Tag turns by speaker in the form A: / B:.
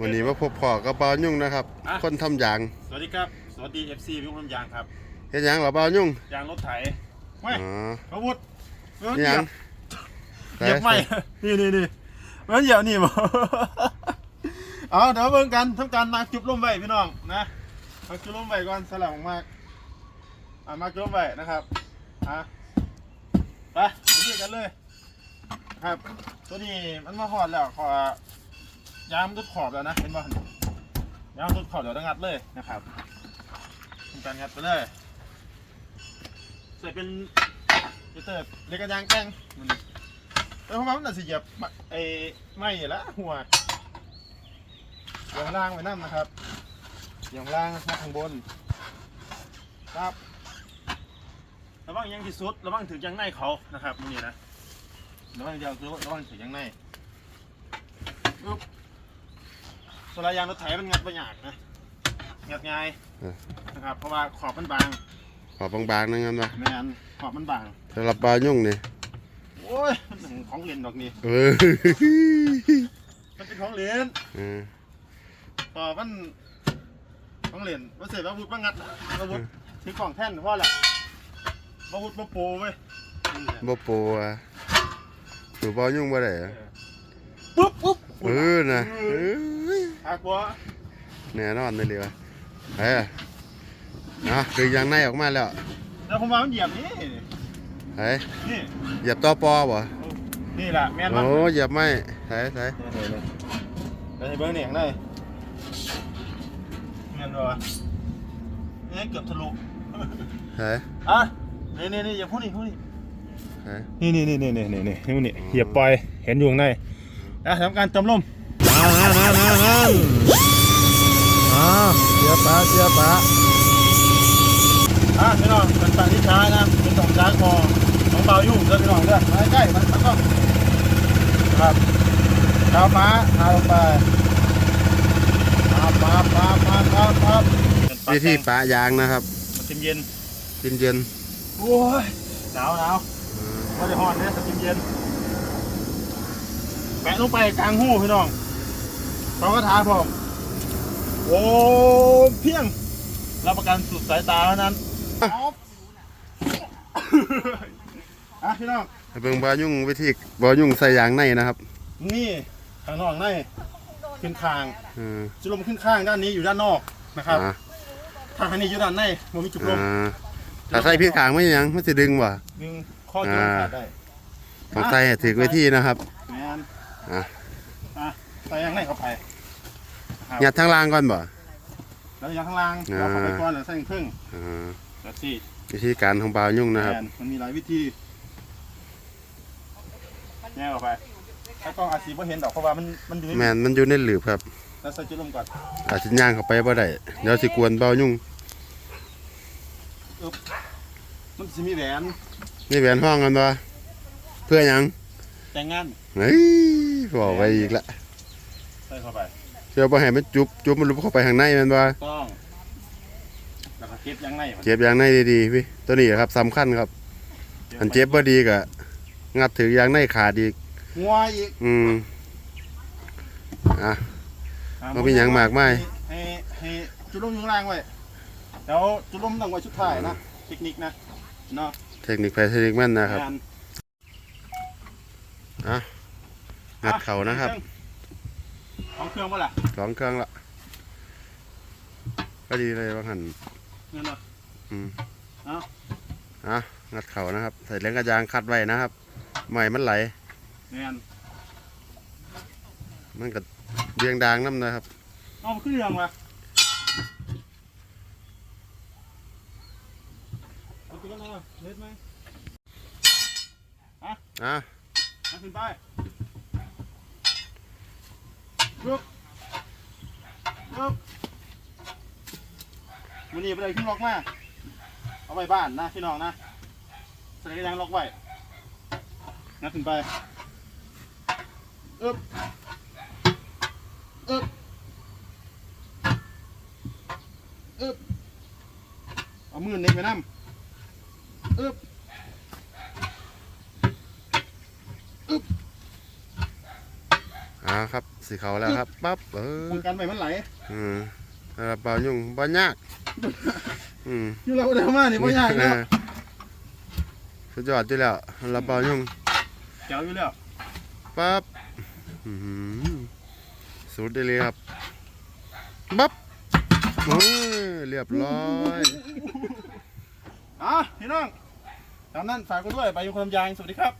A: วันนี้มาพบพ่อกับเบายุ่งนะครับ
B: อะ
A: คนทำยาง
B: สวัสดีครับ สวัสดี FC พี่คนยางครับ
A: เฮ็ดหยังเหรอเบายุ่ง
B: ยางรถไถไม่
A: อ๋อ
B: อาวุธมัน
A: เฮ็ด
B: เห
A: ห
B: ยี
A: ยั
B: ย
A: ง
B: บเหยียบไม่ นี่นี่นี่มันเหยียบนี่บ่ เอาเดี๋ยวเบิ่งกันทำการมาจุบลมไว้พี่น้องนะมาจุบลมไว้ก่อนสลับออกมาอ่ามาจุบลมไว้นะครับอะไปมาเรียกกันเลย ครับ ตัวนี้มันมาหอดแล้วขอ ยามตุดขอบแล้วนะเห็นบ่ยามตุดขอบเดี๋ยวต้องงัดเลยนะครับทำการงัดไปเลยใส่เป็นเตอร์เล็กกระยางแกงมันแต่เพราะว่ามันน่าจะเหยียบะไอ้ไม้ละหัวเหยียบข้างล่างไว้นั่นนะครับเหยียบข้างล่างมาข้างบนครับระวังยังที่สุดระวังถึงยางในเขานะครับมันนี่นะระวังเดียวคือระวังถึงยางในปึ๊บ ส่วนลายยางรถไถมันงัดไปยากนะงัดง่ายนะครับเพราะว่าขอบมันบาง
A: ขอบบางๆนั่นงั้นวะ
B: แมนขอบมันบาง
A: สำหรับเบายุ่งนี่
B: โอ้ยมันเป็นของเล่นดอกนี่
A: เออ
B: มันเป็นของเล่น
A: เออ
B: ต่อมันของเล่นมันเสร็จอาวุธมางัดอาวุธถือของแท่นเพราะแหละอาวุธมาโปรเว้ยนี่แหละ
A: บ่โปรอะอยู่เบายุ่งบ่ได้อะ
B: ปุ๊บปุ๊บ
A: เออนะเออ
B: อากลัว
A: แน่นอนเลยเลยวะเฮ้ยนะคือยางในออกมาแล้ว
B: แล้วผมว่ามันเหยียบนี่
A: เฮ้ย
B: นี่
A: เหยียบต่อปอบ่
B: นี่แหละแมนมัน
A: โอ้เหยียบไม่เฮ้ยเฮ้ย
B: เดี๋ยวให้เบิ้งเหนียงได้แมนบ่วะนี่เกือบทะลุ
A: เฮ้ย
B: อะนี่นี่นี่อย่าพูดนี่พูดนี่
A: เฮ้ย
B: นี่นี่นี่นี่นี่นี่นี่นี่เหยียบปล่อยเห็นอยู่ข้างในนะทำการจมลม อ่าเสียปลาเสียปลาอะพี่น้องเป็นฝั่งที่ช้านะเป็นสองช้าคอของเบายุ่งเด้อพี่น้องเด้อมาใกล้ๆมันมันก็ครับเท้าม้าเท้าลงไปปั๊บปั๊บปั๊บปั๊บปั๊บปั๊บ
A: วิธีปะยางนะครับ
B: มันเย็น
A: เย็น
B: ๆโอ้ยหนาวหนาว
A: ๆ
B: ไม่ได้ห่อนเนี่ยสกินเย็นแปะลงไปกลางหูพี่น้อง เขาก็ท้าผมโอ้เพียงรับประกันสุดสายตาเท่านั้นอะพี่น้อง
A: เบิ่งบายุ่งวิธีบายุ่งใส่ยางในนะครับ
B: นี่ข้างนอกในขึ้นข้าง
A: เออ
B: จุดลมขึ้นข้างด้านนี้อยู่ด้านนอกนะครับ
A: อ่า
B: ถ้าทางนี้อยู่ด้านในมันมีจุดลม
A: อ่าถ้าใส่พี่ขางไม่ยังไม่สิดึงว่ะ
B: ดึงข้อจุดลมขาดได้
A: ต้องใส่ให้ถึงวิธีนะครับ
B: แมน
A: อะ
B: อะ ใส่ยังไงเข้าไปนะครับ
A: ยัดทางล่างก่อนบ่
B: แล้วอย่างข้างล่าง
A: อ่า
B: เราเข้าไปก่อนแล้วใส่ครึ่ง
A: อ่า
B: แบบสิ
A: วิธีการของบายุ่งนะครับ
B: แมนมันมีหลายวิธีแยกออกไปถ้ากล้องอาจสีบ่เห็นดอกเพราะว่ามันมันอยู่ใน
A: แมนมันอยู่ในหลืบครับ
B: แล้วใส่จุดลมก่อน
A: อาจจะย่างเข้าไปบ่ได้เดี๋ยวสิกวนบายุ่ง
B: มันจะมีแหวน
A: นี่แหวนห้องกันบ่เพื่อหยัง
B: แต่งงาน
A: เฮ้ยบอกไปอีกละ
B: ใส่เข้าไป
A: เชื่อบ่ให้มันจุบจุบมันลุบเข้าไปข้างในแมันบ่
B: ต้องแล้วก็เก็บยังไงมัน
A: เจ็บยางในดีๆพี่ตัวนี้ครับสำคัญครับ อันเจ็บบ่ดีก็งัดถือยางในขาดอีก
B: งัวอีก
A: อืมอะ
B: อะ
A: บ่มีหยังมากมาย
B: ให้ให้จุดลมอยู่ข้างล่างไว้แล้วจุดลมต้องไว้ชุดท้ายนะเทคนิคนะเนาะ
A: เทคนิคแพทย์เทคนิคแม่นนะครับ
B: งาน
A: งัดเข่านะครับ
B: ของเครื่องป่ะล่ะ
A: สองเครื่องละก็ดีเลยว่าหัน
B: เงินเนาะ
A: อืม
B: เอ้า
A: อะงัดเข่านะครับ ใส่เหล็กกระยางคัดไว้นะครับใหม่มันไหล
B: งาน
A: มันก็เรียงดางน้ำนะครับ
B: เอาขึ้นเรื่องวะเอาตัวกันเอาเล็ดไหม
A: อะ
B: เอาขึ้นไป ลุกลุกมันนี่ไปเลยขึ้นล็อกมาเอาไว้บ้านนะพี่น้องนะใส่กระยังล็อกไว้งัดขึ้นไปอึ๊บอึ๊บอึ๊บเอามือเน็กไปน้ำอึ๊บ
A: อะครับสีเขาแล้วครับปั๊บเออ
B: ป้องกันไปมันไหล
A: อืมซาลาเปายุ่งบ่ยากอืม
B: อยู่เราเดี๋ยวมานี่ไม่ยากเนาะ
A: เออสุดยอดอยู่แล้วซาลาเปายุ่ง
B: เจ๋วอยู่แล้ว
A: ปั๊บอื้อหือสุดได้เลยครับปั๊บโอ้ยเรียบร้อย
B: อะพี่น้องตามนั้นฝากกันด้วยไปอยู่คนลำยางสวัสดีครับ